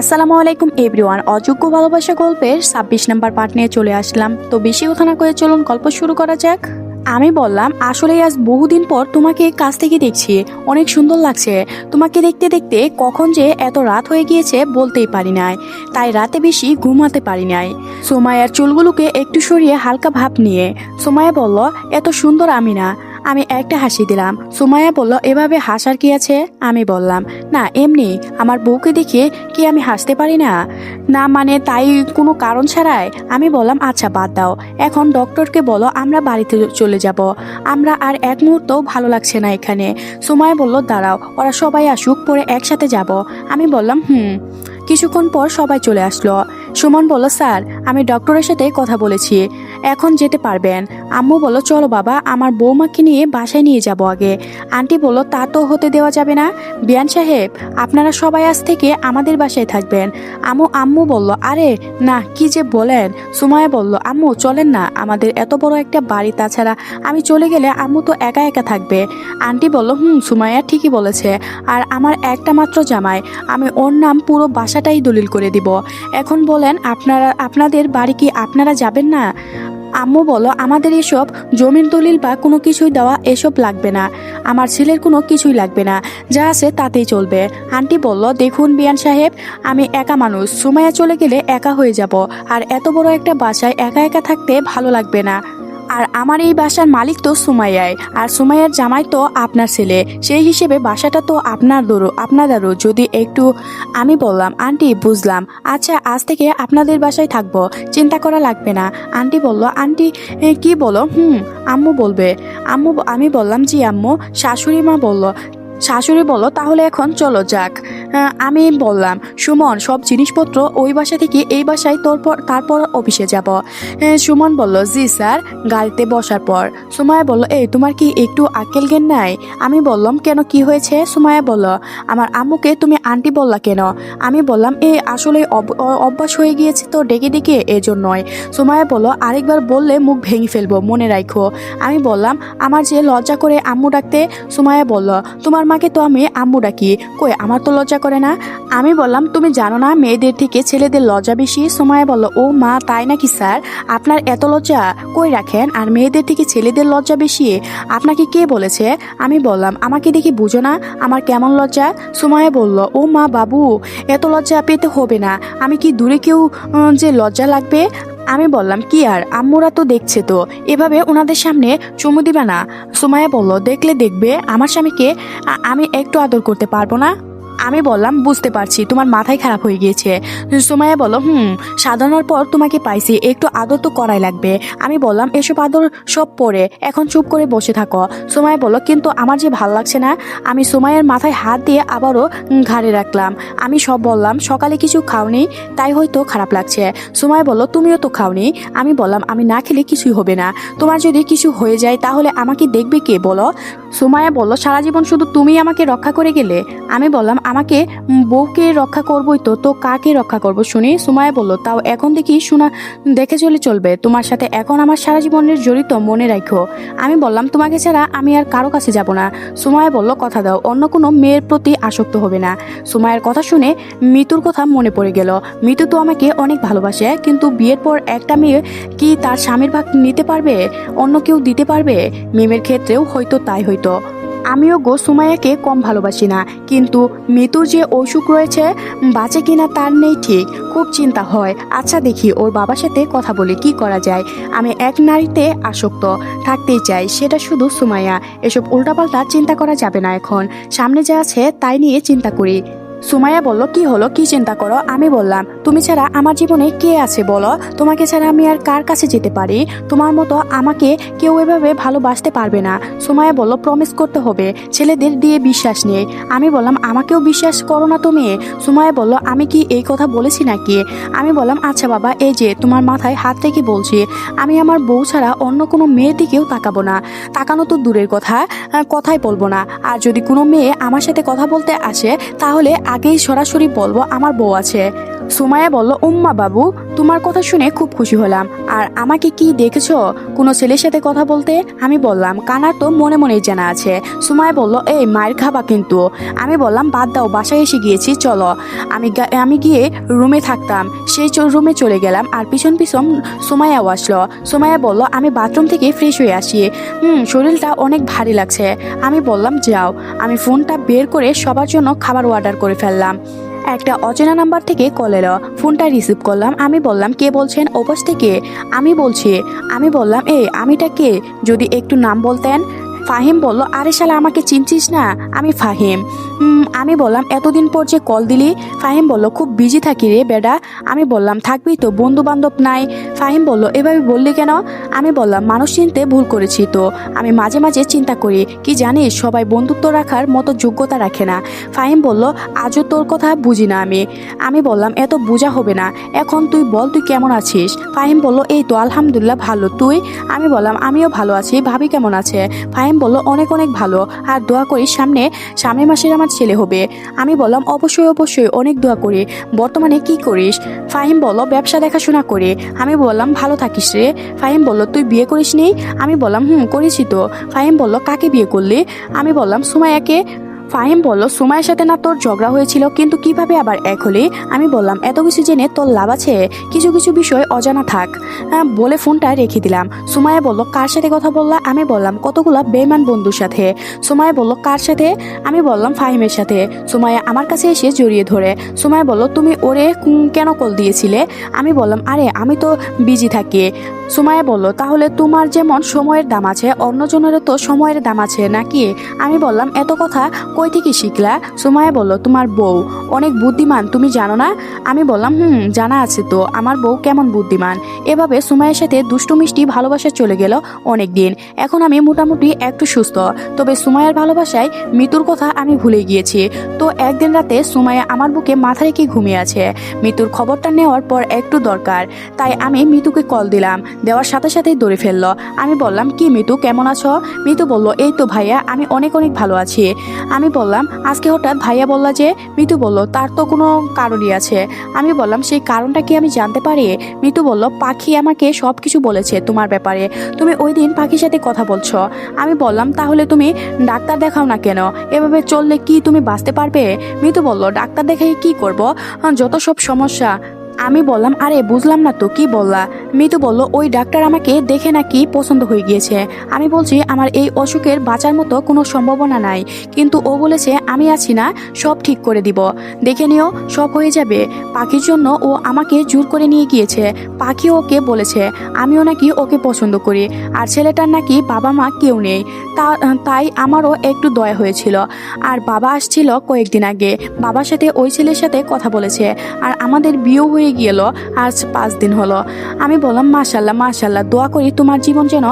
আসসালামু আলাইকুম, এভরিওয়ান। অযোগ্য ভালোবাসা গল্পের ছাব্বিশ নাম্বার পার্ট নিয়ে চলে আসলাম। তো বেশি কথা না করে চলুন গল্প শুরু করা যাক। আমি বললাম আসলে আজ বহুদিন পর তোমাকে কাছ থেকে দেখছি। অনেক সুন্দর লাগছে। তোমাকে দেখতে দেখতে কখন যে এত রাত হয়ে গিয়েছে বলতেই পারি নাই। তাই রাতে বেশি ঘুমাতে পারি নাই। সোমায়ার চুলগুলোকে একটু সরিয়ে হালকা ভাব নিয়ে। সোমায়া বলল, এত সুন্দর আমি না। আমি একটা হাসি দিলাম। সুমায়া বলল, এভাবে হাসার কি আছে? আমি বললাম, না, এমনি। আমার বউকে দেখে কি আমি হাসতে পারি না? না মানে তাই কোনো কারণ ছাড়াই? আমি বললাম আচ্ছা বাদ দাও। এখন ডক্টরকে বলো, আমরা বাড়িতে চলে যাব। আমরা আর এক মুহূর্তও ভালো লাগছে না এখানে। সুমায়া বলল, দাঁড়াও, ওরা সবাই আসুক, পরে একসাথে যাব। আমি বললাম, হুম। কিছুক্ষণ পর সবাই চলে আসলো। সুমন বলল, স্যার, আমি ডক্টরের সাথে কথা বলেছি। এখন যেতে পারবেন। আম্মু বলল, চলো বাবা, আমার বৌমাকে নিয়ে বাসায় নিয়ে যাব আগে। আন্টি বলল, তা তো হতে দেওয়া যাবে না। বিয়ান সাহেব, আপনারা সবাই আজ থেকে আমাদের বাসায় থাকবেন। আম্মু আম্মু বলল, আরে, না, কি যে বলেন? সুমায়া বলল, আম্মু, চলেন না, আমাদের এত বড় একটা বাড়ি, তাছাড়া আমি চলে গেলে আম্মু তো একা একা থাকবে। আন্টি বলল, হুম সুমায়া ঠিকই বলেছে। আর আমার একটা মাত্র জামাই, আমি ওর নাম পুরো বাসাটাই দলিল করে দিব। এখন বলেন, আপনারা, আপনাদের বাড়ি কি আপনারা যাবেন না? আম্মু বলো, আমাদের এসব জমির দলিল বা কোনো কিছুই দেওয়া এসব লাগবে না। আমার ছেলের কোনো কিছুই লাগবে না। যা আছে তাতেই চলবে। আন্টি বলল, দেখুন বিয়ান সাহেব, আমি একা মানুষ। সুমাইয়া চলে গেলে একা হয়ে যাব। আর এত বড় একটা বাসায় একা একা থাকতে ভালো লাগবে না। আর আমার এই বাসার মালিক তো সুমাইয়াই, আর সুমাইয়ার জামাই তো আপনার ছেলে। সেই হিসেবে বাসাটা তো আপনার দরো আপনাদেরও, যদি একটু আমি বললাম, আন্টি, বুঝলাম। আচ্ছা আজ থেকে আপনাদের বাসায় থাকব, চিন্তা করা লাগবে না। আন্টি বলল, আন্টি কি বলো? হুম, আম্মু বলবে। আম্মু, আমি বললাম, জি, আম্মু। শাশুড়ি মা বলল, শাশুড়ি বলল, তাহলে এখন চলো যাক। আমি বললাম সুমন সব জিনিসপত্র ওই বাসা থেকে এই বাসায় তোরপর তারপর অফিসে যাব। আহ, সুমন বলল জি স্যার গাড়িতে বসার পর। সুমায়া বলল এই তোমার কি একটু আক্কেল জ্ঞান নাই? আমি বললাম কেন কি হয়েছে? সুমায়া বলল আমার আম্মুকে তুমি আন্টি বললা কেন? আমি বললাম এ আসলে অভ্যাস হয়ে গিয়েছে তো ডেকে ডেকে এজন্যই। সুমায়া বলল আরেকবার বললে মুখ ভেঙে ফেলব মনে রাখো আমি বললাম আমার যে লজ্জা করে আম্মু ডাকতে? সুমায়া বলল তোমার মাকে তো আমি আম্মু ডাকি। কই আমার তো লজ্জা করে না? আমি বললাম, তুমি জানো না মেয়েদের থেকে ছেলেদের লজ্জা বেশি? সুমায়া বলল, ও মা, তাই নাকি স্যার? আপনার এত লজ্জা কই রাখেন? আর মেয়েদের থেকে ছেলেদের লজ্জা বেশি? আপনাকে কে বলেছে? আমি বললাম, আমাকে দেখি বুঝো না, আমার কেমন লজ্জা? সুমায়া বলল, ও মা, বাবু, এত লজ্জা পেতে হবে না। আমি কি দূরে কেউ যে লজ্জা লাগবে? আমি বললাম, কি আর? আম্মুরা তো দেখছে তো। এভাবে ওনাদের সামনে চুমু দিবে না? সুমায়া বলল, দেখলে দেখবে, আমার স্বামীকে আমি একটু আদর করতে পারব না? আমি বললাম, বুঝতে পারছি, তোমার মাথায় খারাপ হয়ে গিয়েছে। সুমায়া বলো হুম সাধারণের পর তোমাকে পাইছি, একটু আদর তো করাই লাগবে। আমি বললাম, এসব আদর সব পরে, এখন চুপ করে বসে থাকো। সুমায়া বলো কিন্তু আমার যে ভালো লাগছে না, আমি সুমায়ের মাথায় হাত দিয়ে আবারও ঘাড়ে রাখলাম। আমি সব বললাম, সকালে কিছু খাওনি, তাই হয়তো খারাপ লাগছে। সুমায়া বলো তুমিও তো খাওনি? আমি বললাম, আমি না খেলে কিছুই হবে না। তোমার যদি কিছু হয়ে যায়, তাহলে আমাকে দেখবে কে বলো? সুমায়া বলল, সারা জীবন শুধু তুমি আমাকে রক্ষা করে গেলে? আমি বললাম আমাকে বউকে রক্ষা করবই তো তো কাকে রক্ষা করব? শুনি সুমায়া বলল, তাও এখন দেখি শোনা দেখে চলে চলবে। তোমার সাথে এখন আমার সারা জীবনের জড়িত, মনে রাখো আমি বললাম, তোমাকে ছাড়া আমি আর কারও কাছে যাব না। সুমায়া বলল, কথা দাও, অন্য কোনো মেয়ের প্রতি আসক্ত হবে না। সুমায়ের কথা শুনে মিতুর কথা মনে পড়ে গেল। মিতু তো আমাকে অনেক ভালোবাসে, কিন্তু বিয়ের পর একটা মেয়ে কি তার স্বামীর ভাগ নিতে পারবে? অন্য কেউ দিতে পারবে? মিমের ক্ষেত্রেও হয়তো তাই হয়তো। আমিও গো সুমাইয়াকে কম ভালোবাসি না। কিন্তু মিতুর যে অসুখ রয়েছে, বাঁচে কিনা তার নেই ঠিক। খুব চিন্তা হয়। আচ্ছা দেখি, ওর বাবার সাথে কথা বলে, কি করা যায়? আমি এক নারীতে আসক্ত, থাকতেই চাই, সেটা শুধু সুমাইয়া। এসব উল্টাপাল্টা চিন্তা করা যাবে না এখন। সামনে যা আছে তাই নিয়ে চিন্তা করি। সুমাইয়া বলল, কি হলো? কি চিন্তা করো? আমি বললাম, তুমি ছাড়া আমার জীবনে কে আছে বলো? তোমাকে ছাড়া আমি আর কার কাছে যেতে পারি? তোমার মতো আমাকে কেউ এভাবে ভালোবাসতে পারবে না। সুমাইয়া বলল প্রমিস করতে হবে। ছেলেদের দিয়ে বিশ্বাস নেই। আমি বললাম, আমাকেও বিশ্বাস করো না তুমি? সুমাইয়া বলল, আমি কি এই কথা বলেছি নাকি? আমি বললাম আচ্ছা বাবা, এই যে, তোমার মাথায় হাত রেখে বলছি, আমি আমার বউ ছাড়া অন্য কোনো মেয়ের দিকেও তাকাবো না। তাকানো তো দূরের কথা কথাই বলব না। আর যদি কোনো মেয়ে আমার সাথে কথা বলতে আসে, তাহলে আগেই সরাসরি বলব আমার বউ আছে। সুমাইয়া বলল, উম্মা বাবু, তোমার কথা শুনে খুব খুশি হলাম। আর আমাকে কি দেখেছ কোনো ছেলের সাথে কথা বলতে? আমি বললাম, কানার তো মনে মনেই জানা আছে। সুমায় বলল, এই, মায়ের খাবা কিন্তু। আমি বললাম, বাদ দাও, বাসায় এসে গিয়েছি, চলো। আমি আমি গিয়ে রুমে থাকতাম। সেই রুমে চলে গেলাম আর পিছন পিছন সুমায়াও আসলো। সুমায়া বলল, আমি বাথরুম থেকে ফ্রেশ হয়ে আসি। হুম, শরীরটা অনেক ভারী লাগছে। আমি বললাম, যাও। আমি ফোনটা বের করে সবার জন্য খাবার অর্ডার করে ফেললাম। একটা অচেনা নাম্বার থেকে কল এলো। ফোনটা রিসিভ করলাম। আমি বললাম, কে বলছেন? ওপাশ থেকে? আমি বলছি, আমি বললাম এ আমিটা কে? যদি একটু নাম বলতেন। ফাহিম বলল, আরে শালা, আমাকে চিনছিস না? আমি ফাহিম আমি বললাম, এতদিন পর যে কল দিলি? ফাহিম বলল, খুব বিজি থাকি রে বেডা। আমি বললাম, থাকবি তো বন্ধু বান্ধব নাই। ফাহিম বলল, এভাবে বললি কেন? আমি বললাম, মানুষ চিনতে ভুল করেছি তো। আমি মাঝে মাঝে চিন্তা করি, কি জানিস, সবাই বন্ধুত্ব রাখার মতো যোগ্যতা রাখে না। ফাহিম বলল, আজও তোর কথা বুঝি না আমি। আমি বললাম, এত বোঝা হবে না। এখন তুই বল, তুই কেমন আছিস? ফাহিম বলল, এই তো, আলহামদুলিল্লাহ ভালো। তুই? আমি বললাম, আমিও ভালো আছি। ভাবি কেমন আছে? ফাহিম বলল, অনেক অনেক ভালো। আর দোয়া করি সামনে সামনের মাসের আমার ছেলে হবে। আমি বললাম, অবশ্যই অবশ্যই, অনেক দোয়া করি। বর্তমানে কি করিস? ফাহিম বলল, ব্যবসা দেখাশোনা করে। আমি বললাম, ভালো থাকিস রে। ফাহিম বলল, তুই বিয়ে করিস নি আমি বললাম, হুম, করেছি তো। ফাহিম বলল, কাকে বিয়ে করলি? আমি বললাম সুমায়াকে ফাহিম বলল সুমায়ের সাথে না তোর ঝগড়া হয়েছিল, কিন্তু কীভাবে আবার এক হলি? আমি বললাম, এত কিছু জেনে তোর লাভ আছে? কিছু কিছু বিষয় অজানা থাক। বলে ফোনটা রেখে দিলাম। সুমায়া বলল, কার সাথে কথা বললা? আমি বললাম, কতগুলা বেমান বন্ধুর সাথে। সুমায়া বলল, কার সাথে? আমি বললাম, ফাহিমের সাথে। সুমায়া আমার কাছে এসে জড়িয়ে ধরে। সুমায়া বলল, তুমি ওরে কেন কল দিয়েছিলে? আমি বললাম, আরে, আমি তো বিজি থাকি। সুমায়া বলল, তাহলে তোমার যেমন সময়ের দাম আছে, অন্যজনেরও তো সময়ের দাম আছে, নাকি? আমি বললাম, এত কথা কই থেকে শিখলা? সুমায়া বলল, তোমার বউ। অনেক বুদ্ধিমান, তুমি জানো না? আমি বললাম, হুম, জানা আছে তো। আমার বউ কেমন বুদ্ধিমান? এভাবে সুমায়ের সাথে দুষ্টু মিষ্টি ভালোবাসা চলে গেল অনেক দিন এখন আমি মোটামুটি একটু সুস্থ। তবে সুমায়ার ভালোবাসায় মৃত্যুর কথা আমি ভুলে গিয়েছি। তো একদিন রাতে সুমায়া আমার বুকে মাথা রেখে ঘুমিয়ে আছে। মৃত্যুর খবরটা নেওয়ার পর একটু দরকার। তাই আমি মিতুকে কল দিলাম। দেওয়ার সাথে সাথেই দৌড়ে ফেলল। আমি বললাম, কি মিতু কেমন আছো? মিতু বলল, এই তো ভাইয়া, আমি অনেক অনেক ভালো আছি। আমি বললাম, আজকে হঠাৎ ভাইয়া বললা যে, মিতু বলল, তার তো কোনো কারণই আছে। আমি বললাম, সেই কারণটা কি আমি জানতে পারি? মিতু বলল, পাখি আমাকে সব কিছু বলেছে তোমার ব্যাপারে। তুমি ওই দিন পাখির সাথে কথা বলছো। আমি বললাম, তাহলে তুমি ডাক্তার দেখাও না কেন? এভাবে চললে কি তুমি বাঁচতে পারবে? মিতু বলল, ডাক্তার দেখাই কি করব? যত সব সমস্যা আমি বললাম, আরে, বুঝলাম না তো, কি বললা? মিতু বলল, ওই ডাক্তার আমাকে দেখে নাকি পছন্দ হয়ে গিয়েছে। আমি বলছি, আমার এই অসুখের বাঁচার মতো কোনো সম্ভাবনা নাই, কিন্তু ও বলেছে আমি আছি না, সব ঠিক করে দিব। দেখে নিও, সব হয়ে যাবে। পাখির জন্য ও আমাকে জোর করে নিয়ে গিয়েছে। পাখি ওকে বলেছে, আমিও নাকি ওকে পছন্দ করি, আর ছেলেটার নাকি বাবা মা কেউ নেই। তা, তাই আমারও একটু দয়া হয়েছিল। আর বাবা আসছিল কয়েকদিন আগে। বাবার সাথে ওই ছেলের সাথে কথা বলেছে। আর আমাদের বিয়েও হয়ে গেল, আজ পাঁচ দিন হলো। আমি বললাম মাশাল্লাহ মাশাল্লাহ দোয়া করি তোমার জীবন যেন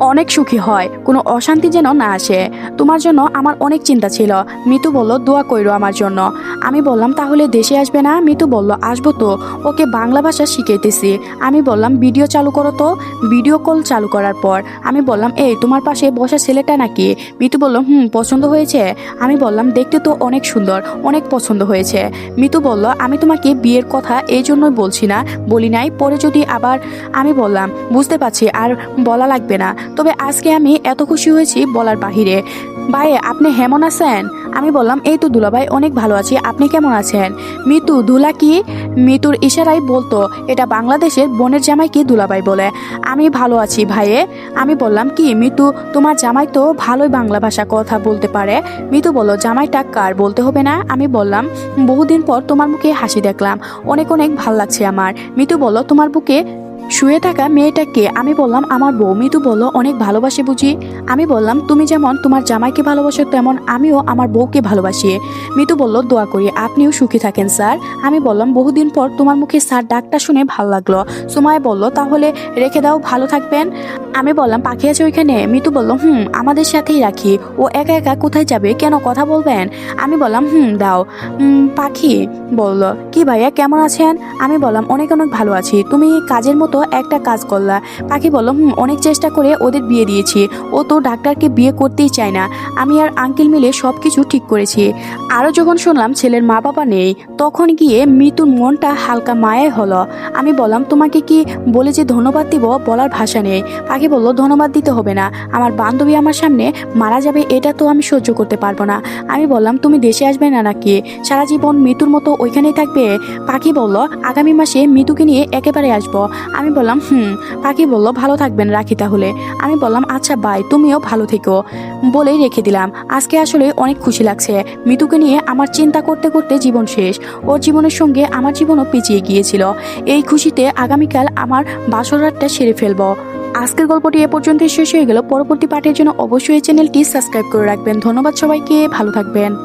অনেক সুখী হয়, কোনো অশান্তি যেন না আসে। তোমার জন্য আমার অনেক চিন্তা ছিল। মিতু বলল, দোয়া কইরো আমার জন্য। আমি বললাম, তাহলে দেশে আসবে না? মিতু বলল, আসব তো, ওকে বাংলা ভাষা শিখাইতেছি। আমি বললাম, ভিডিও চালু করো তো। ভিডিও কল চালু করার পর আমি বললাম, এই, তোমার পাশে বসা ছেলেটা নাকি? মিতু বলল, হুম, পছন্দ হয়েছে। আমি বললাম, দেখতে তো অনেক সুন্দর, অনেক পছন্দ হয়েছে। মিতু বলল, আমি তোমাকে বিয়ের কথা এই জন্যই বলছি না, বলি নাই, পরে যদি আবার আমি বললাম, বুঝতে পারছি, আর বলা লাগবে না। তবে আজকে আমি এত খুশি হয়েছি বলার বাহিরে। ভাই, আপনি হেমন আছেন? আমি বললাম, এই তো দুলাভাই অনেক ভালো আছি। আপনি কেমন আছেন? মিতু, দুলা কি? মিতুর ইশারাই বলতো, এটা বাংলাদেশের বোনের জামাই জামাইকে দুলাভাই বলে? আমি ভালো আছি ভাইয়ে আমি বললাম, কি মিতু, তোমার জামাই তো ভালোই বাংলা ভাষা কথা বলতে পারে। মিতু বলল, জামাইটা কার বলতে হবে না? আমি বললাম, বহুদিন পর তোমার মুখে হাসি দেখলাম। অনেক অনেক ভালো লাগছে আমার। মিতু বলল, তোমার বুকে শুয়ে থাকা মেয়েটাকে আমি বললাম, আমার বউ মিতু বলল, অনেক ভালোবাসে বুঝি। আমি বললাম, তুমি যেমন তোমার জামাইকে ভালোবাসো তেমন আমিও আমার বউকে ভালোবাসি। মিতু বলল, দোয়া করি, আপনিও সুখী থাকেন, স্যার। আমি বললাম, বহুদিন পর তোমার মুখে স্যার ডাকটা শুনে ভালো লাগল। সুমায় বলল, তাহলে রেখে দাও, ভালো থাকবেন। আমি বললাম, পাখি আছে ওইখানে? মিতু বলল, হুম, আমাদের সাথেই রাখি। ও একা একা কোথায় যাবে? কেন কথা বলবেন? আমি বললাম, হুম, দাও। পাখি? বলল, কি ভাইয়া, কেমন আছেন? আমি বললাম, অনেক অনেক ভালো আছি। তুমি কাজের মতো মতো একটা কাজ করলা। পাখি বলল, হুম, অনেক চেষ্টা করে ওদের বিয়ে দিয়েছি। ও তো ডাক্তারকে বিয়ে করতেই চায় না। আমি আর আঙ্কেল মিলে সব কিছু ঠিক করেছি। আরও যখন শুনলাম ছেলের মা বাবা নেই, তখন গিয়ে মৃত্যুর মনটা হালকা মায়ে হলো। আমি বললাম, তোমাকে কি বলে যে ধন্যবাদ দিব বলার ভাষা নেই? পাখি বলল, ধন্যবাদ দিতে হবে না। আমার বান্ধবী আমার সামনে মারা যাবে, এটা তো আমি সহ্য করতে পারব না। আমি বললাম, তুমি দেশে আসবে না নাকি? সারা জীবন মৃত্যুর মতো ওইখানেই থাকবে? পাখি বলল, আগামী মাসে মৃত্যুকে নিয়ে একেবারে আসব। আমি বললাম, হুম পাখি বলল, ভালো থাকবেন, রাখি তাহলে। আমি বললাম আচ্ছা বাই তুমিও ভালো থেকো। বলেই রেখে দিলাম। আজকে আসলে অনেক খুশি লাগছে। মৃত্যুকে নিয়ে আমার চিন্তা করতে করতে জীবন শেষ। ওর জীবনের সঙ্গে আমার জীবনও পিছিয়ে গিয়েছিল। এই খুশিতে আগামীকাল আমার বাসর রাতটা সেরে ফেলব। আজকের গল্পটি এ পর্যন্ত শেষ হয়ে গেল। পরবর্তী পার্টের জন্য অবশ্যই চ্যানেলটি সাবস্ক্রাইব করে রাখবেন। ধন্যবাদ সবাইকে, ভালো থাকবেন।